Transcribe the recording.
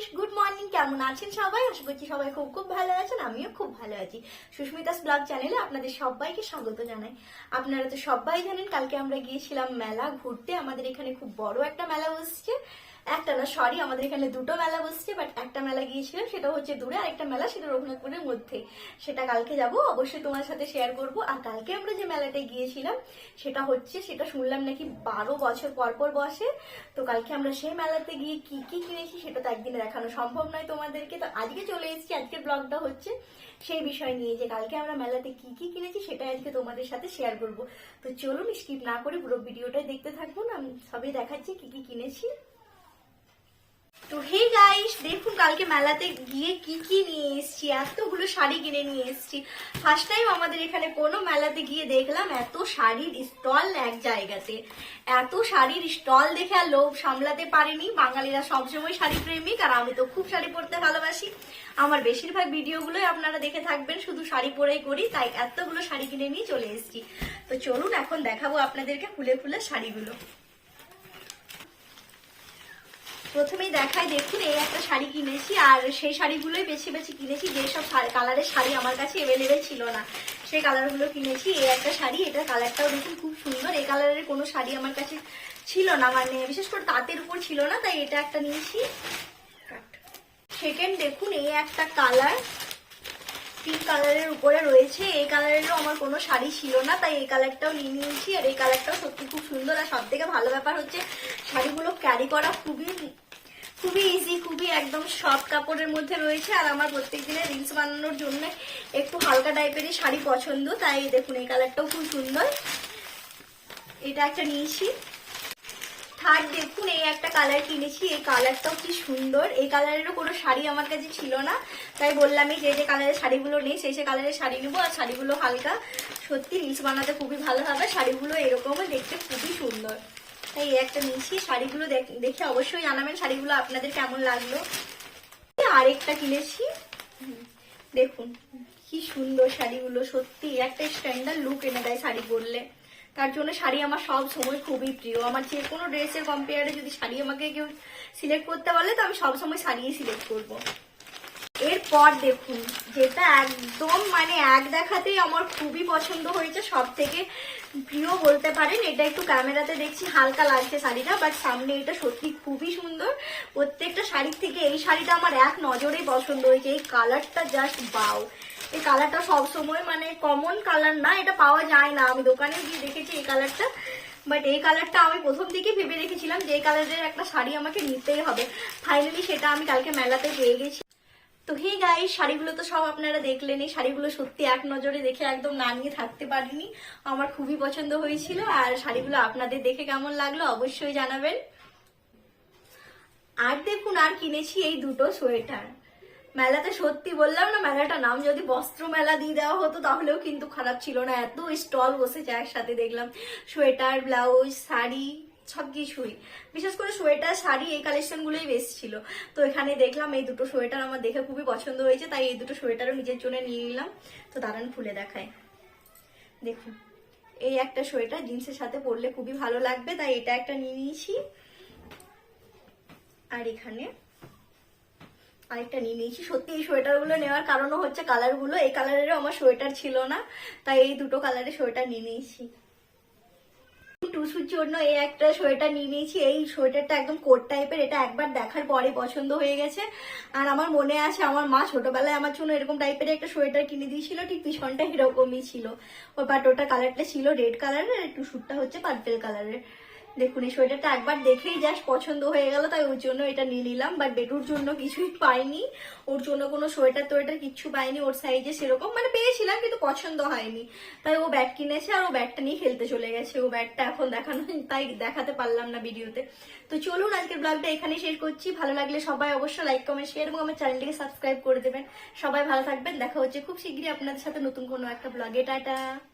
Guys good morning কেমন আছেন সবাই? আশা করছি সবাই খুব খুব ভালো আছেন, আমিও খুব ভালো আছি। সুস্মিতাস ব্লগ চ্যানেলে আপনাদের সবাইকে স্বাগত জানাই। আপনারা তো সবাই জানেন, কালকে আমরা গিয়েছিলাম মেলা ঘুরতে। আমাদের এখানে খুব বড় একটা মেলা বসছে। একটা না সরি আমাদের এখানে দুটো মেলা বসছে বাট একটা মেলা গিয়েছিলাম, সেটা হচ্ছে দূরে আর একটা মেলা সেটা রঘুনাথপুরের মধ্যে। সেটা কালকে যাব, অবশ্যই তোমার সাথে শেয়ার করব। আর কালকে আমরা যে মেলাটায় গিয়েছিলাম, সেটা হচ্ছে, সেটা শুনলাম নাকি বারো বছর পর পর বসে। তো কালকে আমরা সেই মেলাতে গিয়ে কি কি কিনেছি, সেটা তো একদিনে দেখানো সম্ভব নয় তোমাদেরকে। তো আজকে চলে এসেছি আজকের ব্লগটা হচ্ছে সেই বিষয় নিয়ে যে কালকে আমরা মেলাতে কি কি কিনেছি সেটা আজকে তোমাদের সাথে শেয়ার করব। তো চলুন স্কিপ না করে পুরো ভিডিওটাই দেখতে থাকুন। আমি সবই দেখাচ্ছি কি কি কিনেছি। তো হে গাইস দেখুন কালকে মেলাতে গিয়ে কি কি নিয়ে এসেছি, এতগুলো শাড়ি কিনে নিয়ে এসেছি। ফার্স্ট টাইম আমাদের এখানে কোনো মেলাতে গিয়ে দেখলাম এত শাড়ির স্টল এক জায়গাতে। এত শাড়ির স্টল দেখে আর লোভ সামলাতে পারেনি। বাঙালিরা সবসময় শাড়ি প্রেমিক, আর আমি তো খুব শাড়ি পরতে ভালোবাসি। আমার বেশিরভাগ ভিডিওগুলোই আপনারা দেখে থাকবেন, শুধু শাড়ি পরেই করি, তাই এতগুলো শাড়ি কিনে নিয়ে চলে এসেছি। তো চলুন এখন দেখাবো আপনাদেরকে ফুলে ফুলে শাড়িগুলো। প্রথমেই দেখাই, দেখুন, এই একটা শাড়ি কিনেছি, আর সেই শাড়িগুলোই বেছে বেছে কিনেছি যেসব কালারের শাড়ি আমার কাছে অ্যাভেলেবেল ছিল না। সেই কালারগুলো কিনেছি, এই একটা শাড়ি এটা কালারটাও দেখুন খুব সুন্দর, এই কালারের কোনো শাড়ি আমার কাছে ছিল না মানে বিশেষ করে তাঁতের উপর ছিল না, তাই এটা একটা নিয়েছি। সেকেন্ড দেখুন, এই একটা কালার পিঙ্ক কালারের উপরে রয়েছে, এই কালারেরও আমার কোনো শাড়ি ছিল না, তাই এই কালারটাও নিয়ে নিয়েছি, আর এই কালারটাও সত্যি খুব সুন্দর, আর সব থেকে ভালো ব্যাপার হচ্ছে, শাড়িগুলো ক্যারি করা খুবই খুবই ইজি খুবই একদম সফট কাপড়ের মধ্যে রয়েছে। আর আমার প্রত্যেক দিনের রিলস বানানোর জন্য একটু হালকা টাইপেরই শাড়ি পছন্দ, তাই দেখুন এই কালারটাও খুব সুন্দর। এটা একটা নিয়েছি। থার্ড দেখুন এই একটা কালার কিনেছি, এই কালারটাও কি সুন্দর। এই কালারেরও কোনো শাড়ি আমার কাছে ছিল না, তাই বললাম এই যে যে কালারের শাড়িগুলো নেই, সেই সেই কালারের শাড়ি নেব। আর শাড়িগুলো হালকা, সত্যি রিলস বানাতে খুবই ভালো হবে। শাড়িগুলো এরকমও দেখতে খুবই সুন্দর। তাই এই একটা নিয়েছি শাড়িগুলো দেখে অবশ্যই জানাবেন শাড়িগুলো আপনাদের কেমন লাগল। আরেকটা কিনেছি। দেখুন, কি সুন্দর শাড়িগুলো, সত্যি একটা স্ট্যান্ডার্ড লুক এনে দেয় শাড়ি পরলে। তার জন্য শাড়ি আমার সব সময় খুবই প্রিয়। আমার যে কোনো ড্রেসের কম্পেয়ারে যদি শাড়ি আমাকে কেউ সিলেক্ট করতে বলে, তো আমি সব সময় শাড়িই সিলেক্ট করব। এরপর দেখুন, যেটা একদম মানে এক দেখাতেই আমার খুবই পছন্দ হয়েছে সব থেকে প্রিয় বলতে পারেন, এটা একটু ক্যামেরাতে দেখছি, হালকা লাগছে শাড়িটা বাট সামনে এটা সত্যি খুবই সুন্দর। প্রত্যেকটা শাড়ির থেকে এই শাড়িটা আমার এক নজরেই পছন্দ হয়েছে, এই কালারটা জাস্ট বাউ। এই কালারটা সবসময় মানে কমন কালার না, এটা পাওয়া যায় না। আমি দোকানে গিয়ে দেখেছি এই কালারটা বাট এই কালারটা আমি প্রথম থেকে ভেবে রেখেছিলাম যে এই কালারের একটা শাড়ি আমাকে নিতেই হবে। ফাইনালি সেটা আমি কালকে মেলাতে পেয়ে গেছি। তো হে গাই শাড়িগুলো তো সব আপনারা দেখলেন এই শাড়িগুলো সত্যি এক নজরে দেখে একদম না নিয়ে থাকতে পারিনি। আমার খুবই পছন্দ হয়েছিল আর শাড়িগুলো আপনাদের দেখে কেমন লাগল অবশ্যই জানাবেন। আর দেখুন, আর কিনেছি এই দুটো সোয়েটার। মেলাতে সত্যি বললাম না, মেলাটা নাম যদি বস্ত্র মেলা দিয়ে দেওয়া হতো, তাহলেও কিন্তু খারাপ ছিল না। এত স্টল বসেছে একসাথে দেখলাম। Sweater, blouse, sari. সব কিছুই বিশেষ করে সোয়েটার, শাড়ি, এই কালেকশনগুলোই বেশ ছিল। তো এখানে দেখলাম এই দুটো সোয়েটার আমার দেখে খুবই পছন্দ হয়েছে, তাই এই দুটো সোয়েটারও নিজের জন্য নিয়ে নিলাম। তো দাঁড়ান খুলে দেখায়। দেখুন, এই একটা সোয়েটার জিন্সের সাথে পরলে খুবই ভালো লাগবে, তাই এটা একটা নিয়ে নিয়েছি। আর এখানে আরেকটা নিয়ে নিয়েছি। সত্যি এই সোয়েটারগুলো নেওয়ার কারণও হচ্ছে কালারগুলো এই কালারেরও আমার সোয়েটার ছিল না, তাই এই দুটো কালারের সোয়েটার নিয়ে নিয়েছি। টুসুর জন্য এই একটা সোয়েটার নিয়ে নিয়েছি। এই সোয়েটারটা একদম কোট টাইপের এটা একবার দেখার পরে পছন্দ হয়ে গেছে। আর আমার মনে আছে, আমার মা ছোটবেলায় আমার জন্য এরকম টাইপের একটা সোয়েটার কিনে দিয়েছিল, ঠিক পিছনটা এরকমই ছিল। বাট ওটা কালারটা ছিল রেড কালারের আর টুসুরটা হচ্ছে পার্পেল কালারের দেখুন, এই সোয়েটারটা একবার দেখেই জাস্ট পছন্দ হয়ে গেল, তাই ওর জন্য এটা নিয়ে নিলাম। বাট বেটুর জন্য কিছুই পাইনি। ওর জন্য কোনো সোয়েটার টোয়েটার কিচ্ছু পাইনি, ওর সাইজে সেরকম। মানে পেয়েছিলাম, কিন্তু পছন্দ হয়নি। তাই ও ব্যাট কিনেছে আর ও ব্যাটটা নিয়ে খেলতে চলে গেছে। ও ব্যাটটা এখন দেখানো, তাই দেখাতে পারলাম না ভিডিওতে। তো চলুন, আজকের ব্লগটা এখানে শেষ করছি। ভালো লাগলে সবাই অবশ্যই লাইক কমেন্ট শেয়ার এবং আমার চ্যানেলটিকে সাবস্ক্রাইব করে দেবেন। সবাই ভালো থাকবেন। দেখা হচ্ছে খুব শীঘ্রই আপনাদের সাথে নতুন কোনো একটা ব্লগে টাটা!